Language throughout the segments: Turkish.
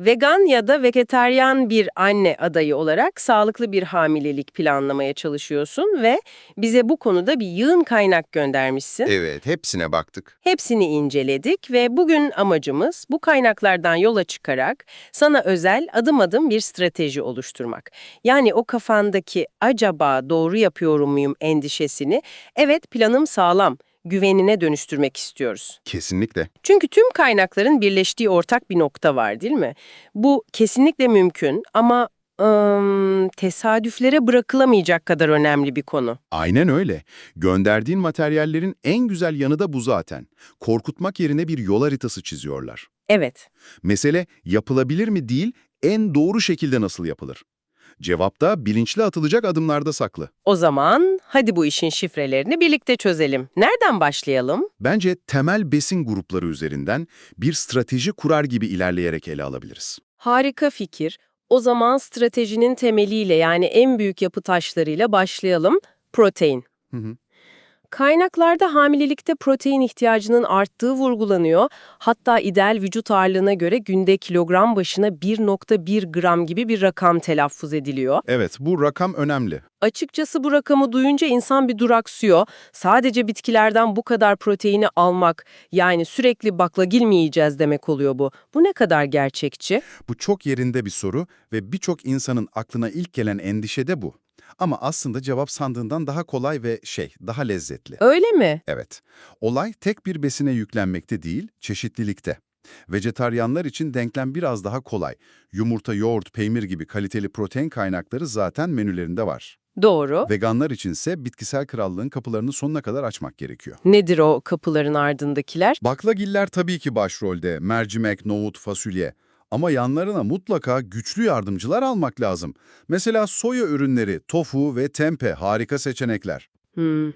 Vegan ya da vejetaryen bir anne adayı olarak sağlıklı bir hamilelik planlamaya çalışıyorsun ve bize bu konuda bir yığın kaynak göndermişsin. Evet, hepsine baktık. Hepsini inceledik ve bugün amacımız bu kaynaklardan yola çıkarak sana özel adım adım bir strateji oluşturmak. Yani o kafandaki acaba doğru yapıyorum muyum endişesini evet planım sağlam, güvenine dönüştürmek istiyoruz. Kesinlikle. Çünkü tüm kaynakların birleştiği ortak bir nokta var değil mi? Bu kesinlikle mümkün ama ım, tesadüflere bırakılamayacak kadar önemli bir konu. Aynen öyle. Gönderdiğin materyallerin en güzel yanı da bu zaten. Korkutmak yerine bir yol haritası çiziyorlar. Evet, Mesele yapılabilir mi değil, en doğru şekilde nasıl yapılır? Cevap da bilinçli atılacak adımlarda saklı. o zaman hadi bu işin şifrelerini birlikte çözelim. Nereden başlayalım? Bence temel besin grupları üzerinden bir strateji kurar gibi ilerleyerek ele alabiliriz. Harika fikir. O zaman stratejinin temeliyle yani en büyük yapı taşlarıyla başlayalım. Protein. Hı hı. Kaynaklarda hamilelikte protein ihtiyacının arttığı vurgulanıyor. Hatta ideal vücut ağırlığına göre günde kilogram başına 1.1 gram gibi bir rakam telaffuz ediliyor. Evet, bu rakam önemli. Açıkçası bu rakamı duyunca insan bir duraksıyor. Sadece bitkilerden bu kadar proteini almak, yani sürekli baklagil mi yiyeceğiz demek oluyor bu. Bu ne kadar gerçekçi? Bu çok yerinde bir soru ve birçok insanın aklına ilk gelen endişe de bu. Ama aslında cevap sandığından daha kolay ve şey, daha lezzetli. Öyle mi? Evet, olay tek bir besine yüklenmekte değil, çeşitlilikte. Vejetaryenler için denklem biraz daha kolay. Yumurta, yoğurt, peynir gibi kaliteli protein kaynakları zaten menülerinde var. Doğru. Veganlar içinse bitkisel krallığın kapılarını sonuna kadar açmak gerekiyor. Nedir o kapıların ardındakiler? Baklagiller tabii ki başrolde, mercimek, nohut, fasulye. Ama yanlarına mutlaka güçlü yardımcılar almak lazım. Mesela soya ürünleri, tofu ve tempe harika seçenekler. Hmm,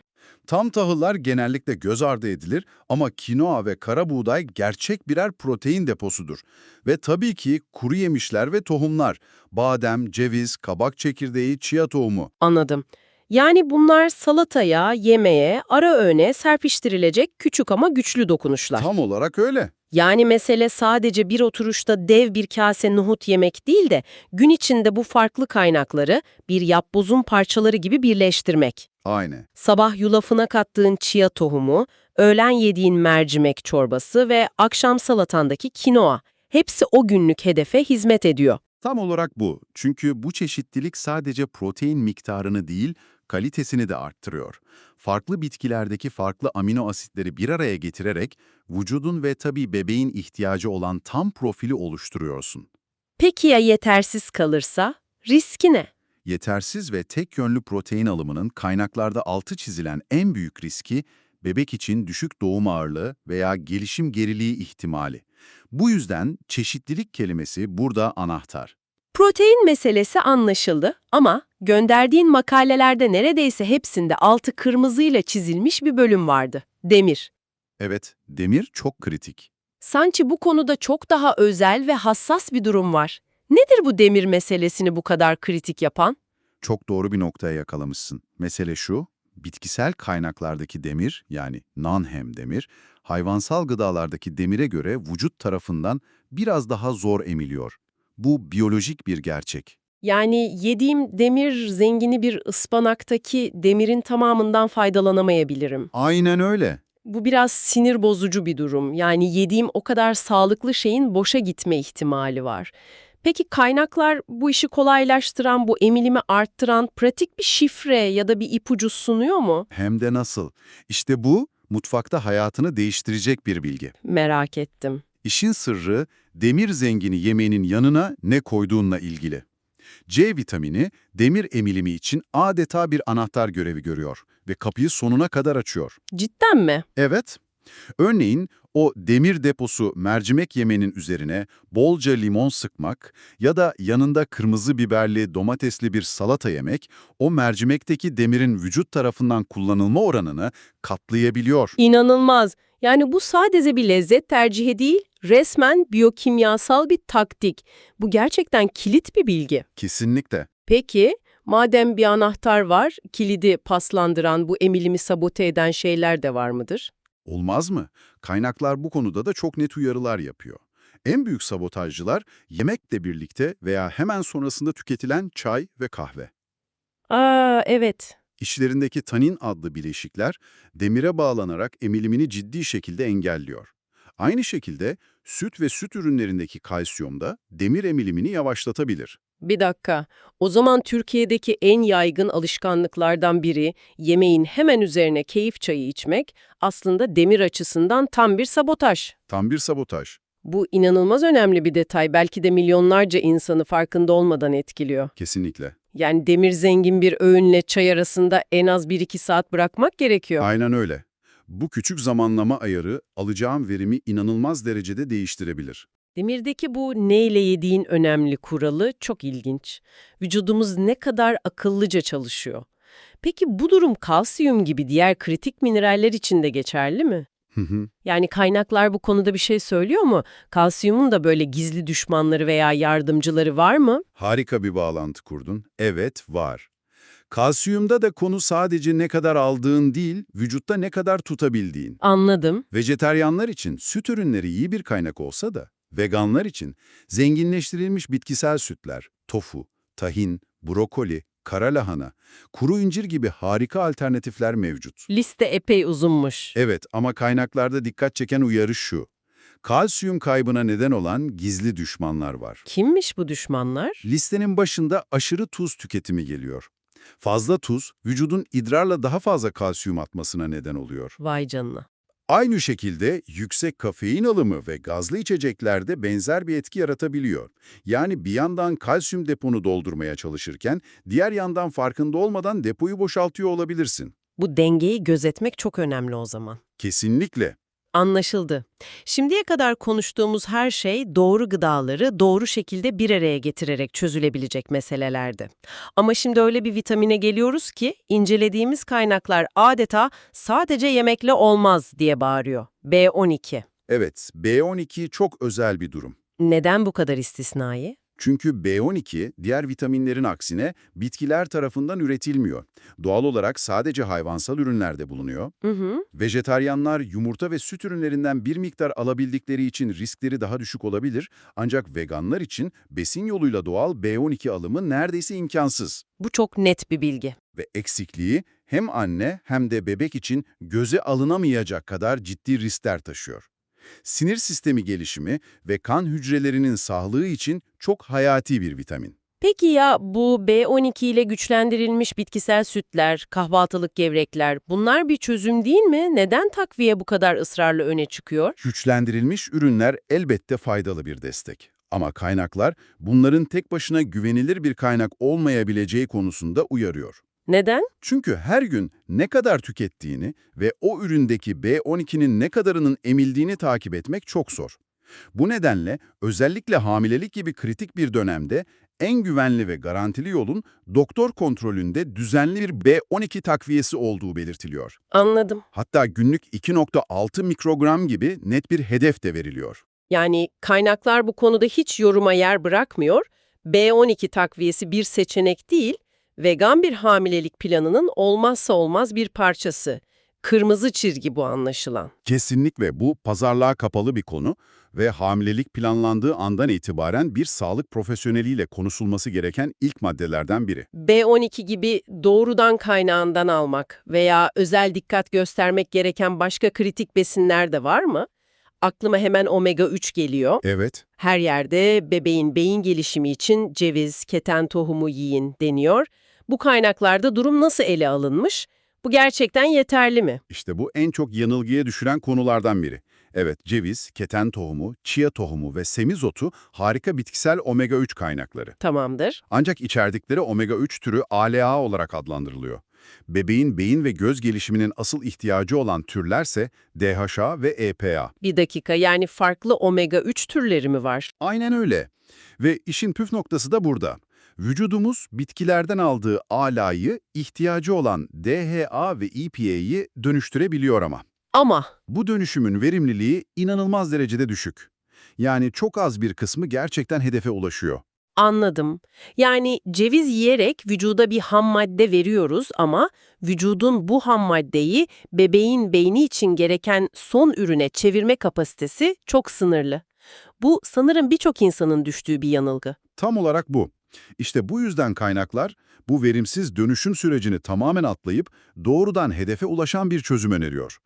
Tam tahıllar genellikle göz ardı edilir ama kinoa ve kara buğday gerçek birer protein deposudur. Ve tabii ki kuru yemişler ve tohumlar, badem, ceviz, kabak çekirdeği, chia tohumu. anladım. Yani bunlar salataya, yemeğe, ara öğüne serpiştirilecek küçük ama güçlü dokunuşlar. Tam olarak öyle. Yani mesele sadece bir oturuşta dev bir kase nohut yemek değil de gün içinde bu farklı kaynakları bir yapbozun parçaları gibi birleştirmek. Aynı. Sabah yulafına kattığın chia tohumu, öğlen yediğin mercimek çorbası ve akşam salatandaki kinoa. Hepsi o günlük hedefe hizmet ediyor. Tam olarak bu. Çünkü bu çeşitlilik sadece protein miktarını değil, kalitesini de arttırıyor. Farklı bitkilerdeki farklı amino asitleri bir araya getirerek vücudun ve tabii bebeğin ihtiyacı olan tam profili oluşturuyorsun. Peki ya yetersiz kalırsa? Riski ne? Yetersiz ve tek yönlü protein alımının kaynaklarda altı çizilen en büyük riski bebek için düşük doğum ağırlığı veya gelişim geriliği ihtimali. Bu yüzden çeşitlilik kelimesi burada anahtar. Protein meselesi anlaşıldı ama gönderdiğin makalelerde neredeyse hepsinde altı kırmızıyla çizilmiş bir bölüm vardı. Demir. Evet, demir çok kritik. Sanki bu konuda çok daha özel ve hassas bir durum var. Nedir bu demir meselesini bu kadar kritik yapan? Çok doğru bir noktaya yakalamışsın. Mesele şu, bitkisel kaynaklardaki demir yani non-hem demir, hayvansal gıdalardaki demire göre vücut tarafından biraz daha zor emiliyor. Bu biyolojik bir gerçek. Yani yediğim demir zengini bir ıspanaktaki demirin tamamından faydalanamayabilirim. Aynen öyle. Bu biraz sinir bozucu bir durum. Yani yediğim o kadar sağlıklı şeyin boşa gitme ihtimali var. Peki kaynaklar bu işi kolaylaştıran, bu emilimi arttıran pratik bir şifre ya da bir ipucu sunuyor mu? Hem de nasıl? İşte bu, mutfakta hayatını değiştirecek bir bilgi. Merak ettim. İşin sırrı, demir zengini yemeğinin yanına ne koyduğunla ilgili. C vitamini, demir emilimi için adeta bir anahtar görevi görüyor ve kapıyı sonuna kadar açıyor. Cidden mi? Evet. Örneğin o demir deposu mercimek yemenin üzerine bolca limon sıkmak ya da yanında kırmızı biberli domatesli bir salata yemek o mercimekteki demirin vücut tarafından kullanılma oranını katlayabiliyor. İnanılmaz. Yani bu sadece bir lezzet tercihi değil, resmen biyokimyasal bir taktik. Bu gerçekten kilit bir bilgi. Kesinlikle. Peki, madem bir anahtar var, kilidi paslandıran, bu emilimi sabote eden şeyler de var mıdır? Olmaz mı? Kaynaklar bu konuda da çok net uyarılar yapıyor. En büyük sabotajcılar yemekle birlikte veya hemen sonrasında tüketilen çay ve kahve. Aa evet. İçlerindeki tanin adlı bileşikler demire bağlanarak emilimini ciddi şekilde engelliyor. Aynı şekilde süt ve süt ürünlerindeki kalsiyum da demir emilimini yavaşlatabilir. Bir dakika. O zaman Türkiye'deki en yaygın alışkanlıklardan biri yemeğin hemen üzerine keyif çayı içmek aslında demir açısından tam bir sabotaj. Tam bir sabotaj. Bu inanılmaz önemli bir detay. Belki de milyonlarca insanı farkında olmadan etkiliyor. Kesinlikle. Yani demir zengin bir öğünle çay arasında en az 1-2 saat bırakmak gerekiyor. Aynen öyle. Bu küçük zamanlama ayarı alacağım verimi inanılmaz derecede değiştirebilir. Demirdeki bu neyle yediğin önemli kuralı çok ilginç. Vücudumuz ne kadar akıllıca çalışıyor. Peki bu durum kalsiyum gibi diğer kritik mineraller için de geçerli mi? Hı hı. Yani kaynaklar bu konuda bir şey söylüyor mu? Kalsiyumun da böyle gizli düşmanları veya yardımcıları var mı? Harika bir bağlantı kurdun. Evet, var. Kalsiyumda da konu sadece ne kadar aldığın değil, vücutta ne kadar tutabildiğin. Anladım. Vejeteryanlar için süt ürünleri iyi bir kaynak olsa da, veganlar için zenginleştirilmiş bitkisel sütler, tofu, tahin, brokoli, kara lahana, kuru incir gibi harika alternatifler mevcut. Liste epey uzunmuş. Evet ama kaynaklarda dikkat çeken uyarı şu. Kalsiyum kaybına neden olan gizli düşmanlar var. Kimmiş bu düşmanlar? Listenin başında aşırı tuz tüketimi geliyor. Fazla tuz, vücudun idrarla daha fazla kalsiyum atmasına neden oluyor. Vay canına. Aynı şekilde yüksek kafein alımı ve gazlı içeceklerde benzer bir etki yaratabiliyor. Yani bir yandan kalsiyum deponu doldurmaya çalışırken, diğer yandan farkında olmadan depoyu boşaltıyor olabilirsin. Bu dengeyi gözetmek çok önemli o zaman. Kesinlikle. Anlaşıldı. Şimdiye kadar konuştuğumuz her şey doğru gıdaları doğru şekilde bir araya getirerek çözülebilecek meselelerdi. Ama şimdi öyle bir vitamine geliyoruz ki incelediğimiz kaynaklar adeta sadece yemekle olmaz diye bağırıyor. B12. Evet, B12 çok özel bir durum. Neden bu kadar istisnai? Çünkü B12 diğer vitaminlerin aksine bitkiler tarafından üretilmiyor. Doğal olarak sadece hayvansal ürünlerde bulunuyor. Hı hı. Vejetaryenler yumurta ve süt ürünlerinden bir miktar alabildikleri için riskleri daha düşük olabilir. Ancak veganlar için besin yoluyla doğal B12 alımı neredeyse imkansız. Bu çok net bir bilgi. Ve eksikliği hem anne hem de bebek için göze alınamayacak kadar ciddi riskler taşıyor. Sinir sistemi gelişimi ve kan hücrelerinin sağlığı için çok hayati bir vitamin. Peki ya bu B12 ile güçlendirilmiş bitkisel sütler, kahvaltılık gevrekler bunlar bir çözüm değil mi? Neden takviye bu kadar ısrarla öne çıkıyor? Güçlendirilmiş ürünler elbette faydalı bir destek. Ama kaynaklar bunların tek başına güvenilir bir kaynak olmayabileceği konusunda uyarıyor. Neden? Çünkü her gün ne kadar tükettiğini ve o üründeki B12'nin ne kadarının emildiğini takip etmek çok zor. Bu nedenle özellikle hamilelik gibi kritik bir dönemde en güvenli ve garantili yolun doktor kontrolünde düzenli bir B12 takviyesi olduğu belirtiliyor. Anladım. Hatta günlük 2.6 mikrogram gibi net bir hedef de veriliyor. Yani kaynaklar bu konuda hiç yoruma yer bırakmıyor. B12 takviyesi bir seçenek değil, vegan bir hamilelik planının olmazsa olmaz bir parçası. Kırmızı çizgi bu anlaşılan. Kesinlikle bu pazarlığa kapalı bir konu ve hamilelik planlandığı andan itibaren bir sağlık profesyoneliyle konuşulması gereken ilk maddelerden biri. B12 gibi doğrudan kaynağından almak veya özel dikkat göstermek gereken başka kritik besinler de var mı? Aklıma hemen omega 3 geliyor. Evet, Her yerde bebeğin beyin gelişimi için ceviz, keten tohumu yiyin deniyor. Bu kaynaklarda durum nasıl ele alınmış? Bu gerçekten yeterli mi? işte bu en çok yanılgıya düşüren konulardan biri. Evet, ceviz, keten tohumu, chia tohumu ve semizotu harika bitkisel omega-3 kaynakları. Tamamdır. Ancak içerdikleri omega-3 türü ALA olarak adlandırılıyor. Bebeğin beyin ve göz gelişiminin asıl ihtiyacı olan türlerse DHA ve EPA. Bir dakika yani farklı omega 3 türleri mi var? Aynen öyle. Ve işin püf noktası da burada. Vücudumuz bitkilerden aldığı ALA'yı ihtiyacı olan DHA ve EPA'yı dönüştürebiliyor ama. Ama Bu dönüşümün verimliliği inanılmaz derecede düşük. Yani çok az bir kısmı gerçekten hedefe ulaşıyor. anladım. Yani ceviz yiyerek vücuda bir ham madde veriyoruz ama vücudun bu ham maddeyi bebeğin beyni için gereken son ürüne çevirme kapasitesi çok sınırlı. Bu sanırım birçok insanın düştüğü bir yanılgı. Tam olarak bu. İşte bu yüzden kaynaklar bu verimsiz dönüşüm sürecini tamamen atlayıp doğrudan hedefe ulaşan bir çözüm öneriyor.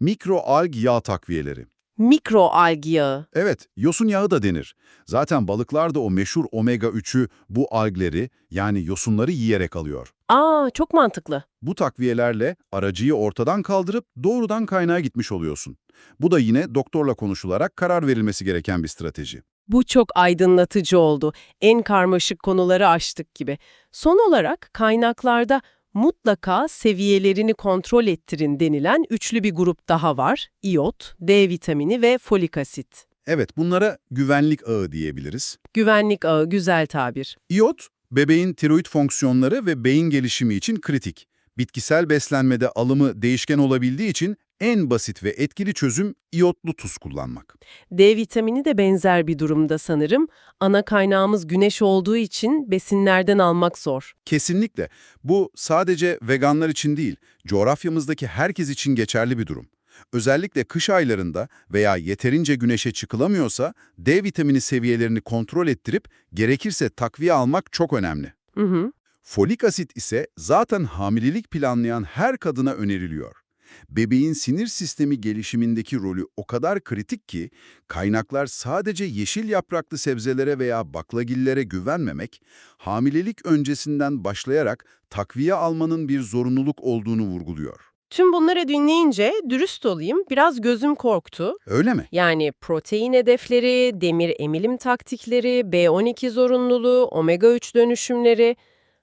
Mikroalg yağ takviyeleri. Mikroalg yağı. Evet, yosun yağı da denir. Zaten balıklar da o meşhur omega-3'ü bu algleri yani yosunları yiyerek alıyor. Aa çok mantıklı. Bu takviyelerle aracıyı ortadan kaldırıp doğrudan kaynağa gitmiş oluyorsun. Bu da yine doktorla konuşularak karar verilmesi gereken bir strateji. Bu çok aydınlatıcı oldu. En karmaşık konuları açtık gibi. Son olarak kaynaklarda mutlaka seviyelerini kontrol ettirin denilen üçlü bir grup daha var. İyot, D vitamini ve folik asit. Evet, bunlara güvenlik ağı diyebiliriz. Güvenlik ağı güzel tabir. İyot, bebeğin tiroid fonksiyonları ve beyin gelişimi için kritik. Bitkisel beslenmede alımı değişken olabildiği için en basit ve etkili çözüm iyotlu tuz kullanmak. D vitamini de benzer bir durumda sanırım. Ana kaynağımız güneş olduğu için besinlerden almak zor. Kesinlikle. Bu sadece veganlar için değil, coğrafyamızdaki herkes için geçerli bir durum. Özellikle kış aylarında veya yeterince güneşe çıkılamıyorsa D vitamini seviyelerini kontrol ettirip gerekirse takviye almak çok önemli. Hı hı. Folik asit ise zaten hamilelik planlayan her kadına öneriliyor. Bebeğin sinir sistemi gelişimindeki rolü o kadar kritik ki, kaynaklar sadece yeşil yapraklı sebzelere veya baklagillere güvenmemek, hamilelik öncesinden başlayarak takviye almanın bir zorunluluk olduğunu vurguluyor. Tüm bunları dinleyince dürüst olayım biraz gözüm korktu. Öyle mi? Yani protein hedefleri, demir emilim taktikleri, B12 zorunluluğu, omega-3 dönüşümleri.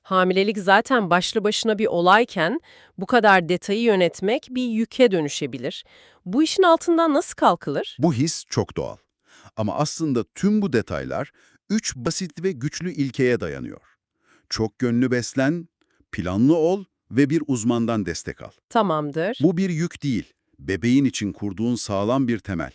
Hamilelik zaten başlı başına bir olayken bu kadar detayı yönetmek bir yüke dönüşebilir. Bu işin altından nasıl kalkılır? Bu his çok doğal. Ama aslında tüm bu detaylar üç basit ve güçlü ilkeye dayanıyor. Çok gönlü beslen, planlı ol ve bir uzmandan destek al. Tamamdır. Bu bir yük değil, bebeğin için kurduğun sağlam bir temel.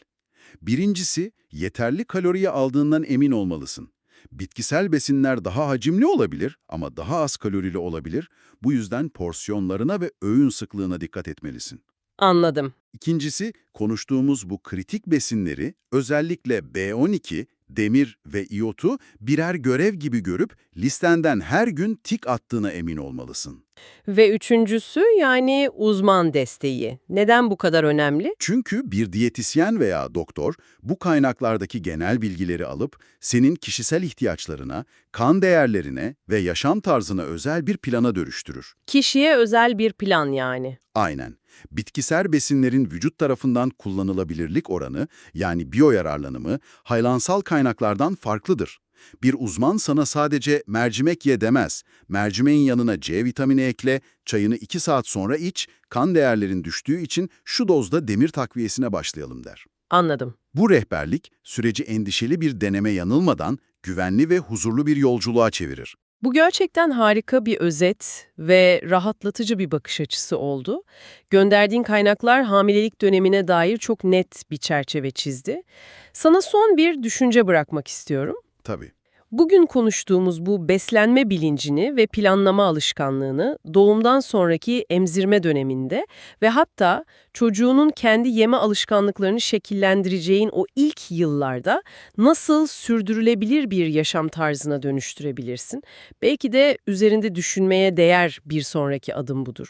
Birincisi, yeterli kaloriyi aldığından emin olmalısın. Bitkisel besinler daha hacimli olabilir ama daha az kalorili olabilir. Bu yüzden porsiyonlarına ve öğün sıklığına dikkat etmelisin. Anladım. İkincisi, konuştuğumuz bu kritik besinleri, özellikle B12, demir ve iyotu birer görev gibi görüp listenden her gün tik attığına emin olmalısın. Ve üçüncüsü yani uzman desteği. Neden bu kadar önemli? Çünkü bir diyetisyen veya doktor bu kaynaklardaki genel bilgileri alıp senin kişisel ihtiyaçlarına, kan değerlerine ve yaşam tarzına özel bir plana dönüştürür. Kişiye özel bir plan yani. Aynen. Bitkisel besinlerin vücut tarafından kullanılabilirlik oranı yani biyoyararlanımı hayvansal kaynaklardan farklıdır. Bir uzman sana sadece mercimek ye demez. Mercimeğin yanına C vitamini ekle, çayını 2 saat sonra iç, kan değerlerin düştüğü için şu dozda demir takviyesine başlayalım der. Anladım. Bu rehberlik süreci endişeli bir deneme yanılmadan güvenli ve huzurlu bir yolculuğa çevirir. Bu gerçekten harika bir özet ve rahatlatıcı bir bakış açısı oldu. Gönderdiğin kaynaklar hamilelik dönemine dair çok net bir çerçeve çizdi. Sana son bir düşünce bırakmak istiyorum. Tabii. Bugün konuştuğumuz bu beslenme bilincini ve planlama alışkanlığını doğumdan sonraki emzirme döneminde ve hatta çocuğunun kendi yeme alışkanlıklarını şekillendireceğin o ilk yıllarda nasıl sürdürülebilir bir yaşam tarzına dönüştürebilirsin? Belki de üzerinde düşünmeye değer bir sonraki adım budur.